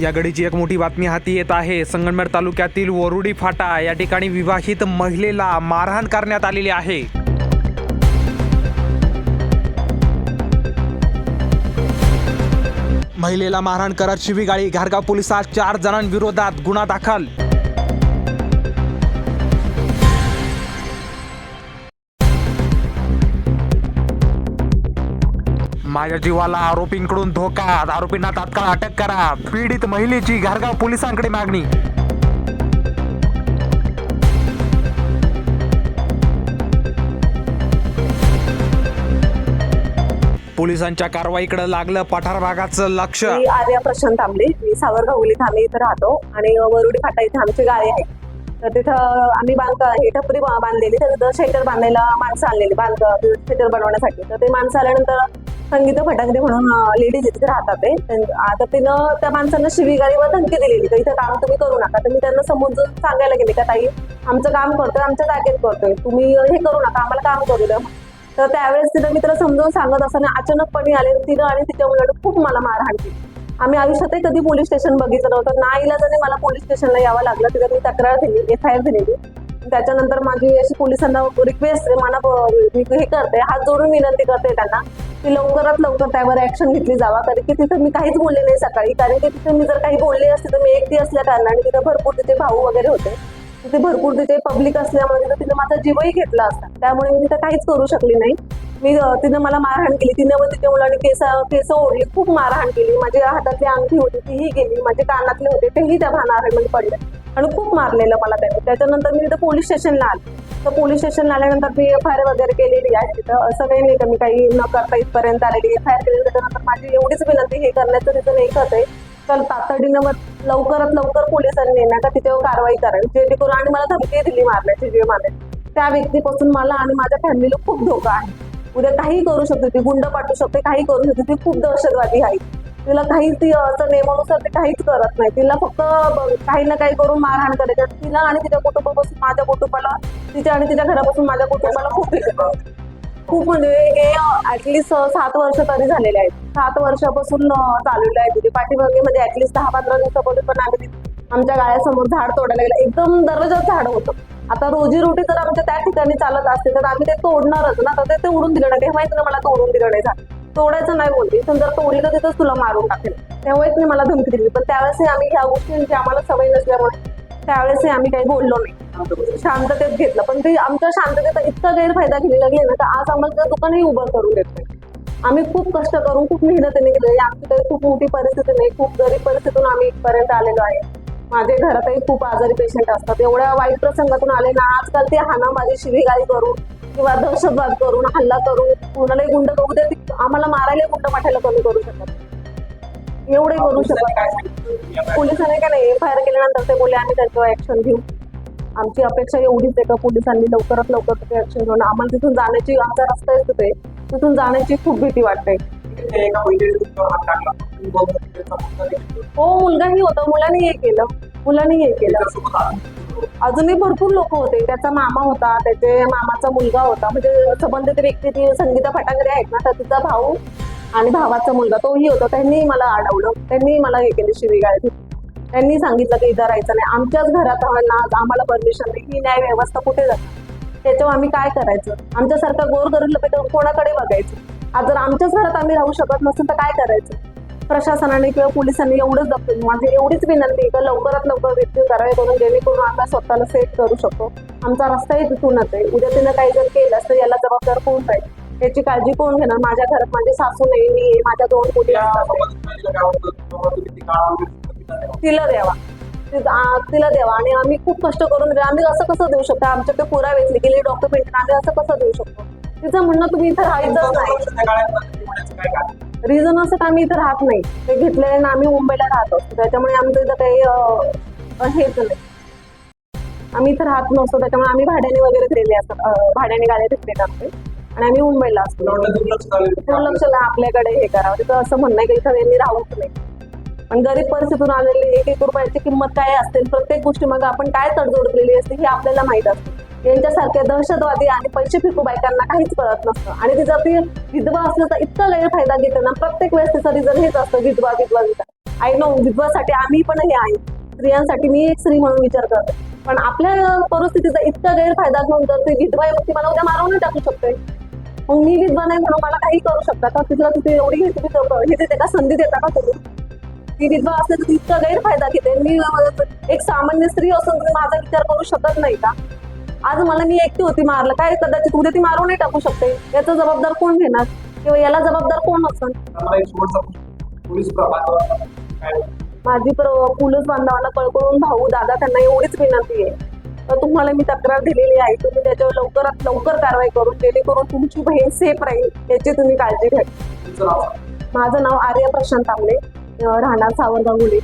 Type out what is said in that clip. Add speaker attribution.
Speaker 1: या घडीची एक मोठी बातमी हाती येत आहे. संगमनेर तालुक्यातील वरुडी फाटा या ठिकाणी विवाहित महिलेला मारहाण करण्यात आलेली आहे. महिलेला मारहाण करत शिवीगाळी घारगाव पोलिसात चार जणांविरोधात गुन्हा दाखल माझ्या जीवाला आरोपींकडून धोका. आरोपींना तात्काळ अटक करा. पीडित महिलेची घारगाव पोलिसांकडे मागणी. पोलिसांच्या कारवाईकडे लागलं पठार भागाचं लक्ष.
Speaker 2: मी आर्या प्रशांत तांबले मी सावरगावली उलीत इथं राहतो आणि वरुडी फाटा इथे आमची गाळे आहे. तर तिथं आम्ही बांध हे टपरी बांधलेली. तर शेटर बांधायला माणसं आणलेली बांध शेटर बनवण्यासाठी. तर ते माणसं आल्यानंतर संगीता फटांगरे म्हणून लेडीज इथे राहतात ते. आता तिनं त्या माणसांना शिवीगाळीवर धमकी दिलेली. तर इथं काम तुम्ही करू नका. तर मी त्यांना समजून सांगायला गेले का ताई आमचं काम करतोय आमच्या जागेत करतोय. तुम्ही हे करू नका. आम्हाला काम करू द्या. तर त्यावेळेस तिनं मित्र समजून सांगत असताना अचानकपणे आले तिनं आणि तिच्या मुलाने खूप मला मारहाण केली आम्ही आयुष्यातही कधी पोलीस स्टेशन बघितलं नव्हतं. ना इलाजाने मला पोलीस स्टेशनला यावं लागलं. तिथं मी तक्रार दिली एफ आय आर दिलेली. त्याच्यानंतर माझी अशी पोलिसांना रिक्वेस्ट आहे मला मी हे करते. हात जोडून विनंती करते त्यांना. की लवकरात लवकर त्यावर ऍक्शन घेतली जावा. कारण की तिथं मी काहीच बोलले नाही सकाळी. कारण की तिथे मी जर काही बोलले असते तर मी एकटी असल्या कारणाने तिथे भरपूर तिथे भाऊ वगैरे होते. तिथे भरपूर तिथे पब्लिक असल्यामुळे तिथे तिने माझा जीवही घेतला असता. त्यामुळे मी तिथे काहीच करू शकले नाही. मी अं, तिनं मला मारहाण केली. तिने व तिच्या मुलाने केस केस ओढली. खूप मारहाण केली. माझ्या हातातली अंगठी होती तीही गेली. माझे कानातले होते तेही त्या मारहाणमध्ये पडले. आणि खूप मारलेलं मला त्याने. त्याच्यानंतर मी तिथं पोलीस स्टेशनला आले. तर पोलीस स्टेशन आल्यानंतर मी एफ आय आर वगैरे केलेली आहे तिथं. असं काही नाही का मी काही न करता इथपर्यंत आलेली एफ आय आर केली त्याच्यानंतर माझी एवढीच विनंती हे करण्याचं तिथं एकच आहे. तर तातडीनं मग लवकरात लवकर पोलिसांनी ना का तिच्यावर कारवाई करावी. जेणेकरून आणि मला धमकी दिली मारण्याची जीव मारण्याची. त्या व्यक्तीपासून मला आणि माझ्या फॅमिलीला खूप धोका आहे. उद्या काही करू शकते ती गुंड पाठवू शकते काही करू शकते ती खूप दहशतवादी आहे. तिला काही ती असं नियमानुसार ते काहीच करत नाही. तिला फक्त काही ना काही करून मारहाण करायचं तिला आणि तिच्या कुटुंबापासून माझ्या कुटुंबाला तिच्या आणि तिच्या घरापासून माझ्या कुटुंबाला खूप खूप म्हणजे हे ऍटलिस्ट सात वर्ष तरी झालेले आहेत. सात वर्षापासून अं, चाललेलं आहे तिथे पाठीमागे म्हणजे ऍटलिस्ट दहा पंधरा दिवसापूर्वी पण आम्ही आमच्या गाळ्यासमोर झाड तोडायला गेलं. एकदम दरवाजात झाड होतं. आता रोजी रोटी जर आमच्या त्या ठिकाणी चालत असते. तर आम्ही ते तोडणारच. ना तर ते तोडून दिलं नाही. ते माहिती ना मला तोडून दिलं नाही झालं. तोडायचं नाही बोलते पण जर तोडली तर तिथंच तुला मारून टाकेल. त्यावेळेस मी मला धमकी दिली. पण त्यावेळेस आम्ही ह्या गोष्टींची म्हणजे आम्हाला सवय नसल्यामुळे त्यावेळेस आम्ही काही बोललो नाही. शांततेत घेतलं. पण ते आमच्या शांततेचा इतका गैरफायदा घ्यायला गेला ना तर आज आम्हाला दुकानही उभं करून देत नाही. आम्ही खूप कष्ट करून खूप मेहनतीने केलं. आमची काही खूप मोठी परिस्थिती नाही. खूप गरीब परिस्थितीतून आम्ही इथपर्यंत आलेलो आहे. माझे घरातही खूप आजारी पेशंट असतात. एवढ्या वाईट प्रसंगातून आले ना आजकाल ते हाणामारी शिवीगाळी करून किंवा दहशतवाद करून हल्ला करून कुणालाही गुंड करू दे ती आम्हाला मारायला गुंड पाठायला कमी करू शकत. एवढे करू शकत पोलिसांनी काय नाही एफ आय आर केल्यानंतर ते बोलले आम्ही त्याच्यावर ऍक्शन घेऊ. आमची अपेक्षा एवढीच आहे का पोलिसांनी लवकरात लवकर तिथे ऍक्शन घेऊन आम्हाला तिथून जाण्याची आमचा रस्ता आहे तिथे तिथून जाण्याची खूप भीती वाटते. हो मुलगाही होता मुलाने हे केलं. मुलांनी हे केलं. अजूनही भरपूर लोक होते. त्याचा मामा होता त्याचे मामाचा मुलगा होता. म्हणजे संबंधित व्यक्ती ती संगीता फटांगरे आहेत ना तर तिचा भाऊ आणि भावाचा मुलगा तोही होता. त्यांनी मला अडवलं त्यांनी मला हे केलं शिवीगाळ त्यांनी सांगितलं की इथं राहायचं नाही. आमच्याच घरात ना आम्हाला परमिशन नाही. ही न्याय व्यवस्था कुठे जाते त्याच्यावर आम्ही काय करायचं? आमच्यासारखं गोरगरीब कोणाकडे बघायचं? आज जर आमच्याच घरात आम्ही राहू शकत नसेल तर काय करायचं? प्रशासनाने किंवा पोलिसांनी एवढंच दाखवलं माझी एवढीच विनंती आहे का लवकरात लवकर रेस्क्यू कारवाई करून जेणेकरून आम्ही स्वतःला सेट करू शकतो. आमचा रस्ताही तिथूनच आहे. उद्या तिनं काही जर केलं तर याला जबाबदार कोण पाहिजे याची काळजी कोण घेणार? माझ्या घरात माझी सासू नाही मी माझ्या दोन मुली तिला द्यावा. तिला द्यावा. आणि आम्ही खूप कष्ट करून म्हणजे आम्ही असं कसं देऊ शकतो? आमच्याकडे पुरावे गेले डॉक्युमेंट आम्ही असं कसं देऊ शकतो? तिचं म्हणणं तुम्ही इथं राहायचंच नाही. रिझन असं का आम्ही इथं राहत नाही. ते घेतलेले ना आम्ही मुंबईला राहत. असतो त्याच्यामुळे आमचं इथं काही हेच नाही. आम्ही इथं राहत नसतो. त्याच्यामुळे आम्ही भाड्याने वगैरे दिलेले असतात. भाड्याने गाड्या घेतलेल्या असते आणि आम्ही मुंबईला असतो. दुर्लक्षला आपल्याकडे हे करावं. तिथं असं म्हणणं आहे की इथं यांनी राहूच नाही. पण गरीब परिस्थितीतून आलेली एक एक रुपयाची किंमत काय असते? प्रत्येक गोष्टी मग आपण काय तडजोड केलेली असते हे आपल्याला माहीत असते. यांच्यासारख्या दहशतवादी आणि पैसे फेकू बायकांना काहीच कळत नसतं. आणि तिचा ती विधवा असल्याचा इतका गैरफायदा घेते ना. प्रत्येक वेळेस तिचं रिझन हेच असतं विधवा विधवा विधवा. आय नो विधवासाठी आम्ही पण हे आहे. स्त्रियांसाठी मी एक स्त्री म्हणून विचार करते. पण आपल्या परिस्थितीचा इतका गैरफायदा घेऊन जर ती विधवा व्यक्ती मला उद्या मारून टाकू शकते. मग मी विधवा नाही म्हणून मला काही करू शकता का तिला तिथे एवढी हे हे देते का? संधी देता का तुम्ही? मी विधवा असते तर इतका गैरफायदा घेते. मी एक सामान्य स्त्री असून तुम्ही माझा विचार करू शकत नाही का? आज मला मी एकटी होती मारलं. काय कदाचित उद्या ती मारूनही टाकू शकते. याचा जबाबदार कोण घेणार? किंवा याला जबाबदार कोण असेल?
Speaker 3: काय
Speaker 2: माझी प्र- पोलीस बांधवांना कळकळून भाऊ दादा त्यांना एवढीच विनंती आहे. तर तुम्हाला मी तक्रार दिलेली आहे. तुम्ही त्याच्यावर लवकरात लवकर कारवाई करून जेणेकरून तुमची बहीण सेफ राहील याची तुम्ही काळजी घ्या. माझं नाव आर्य प्रशांत अं, राहणार सावरगाव गुन्हे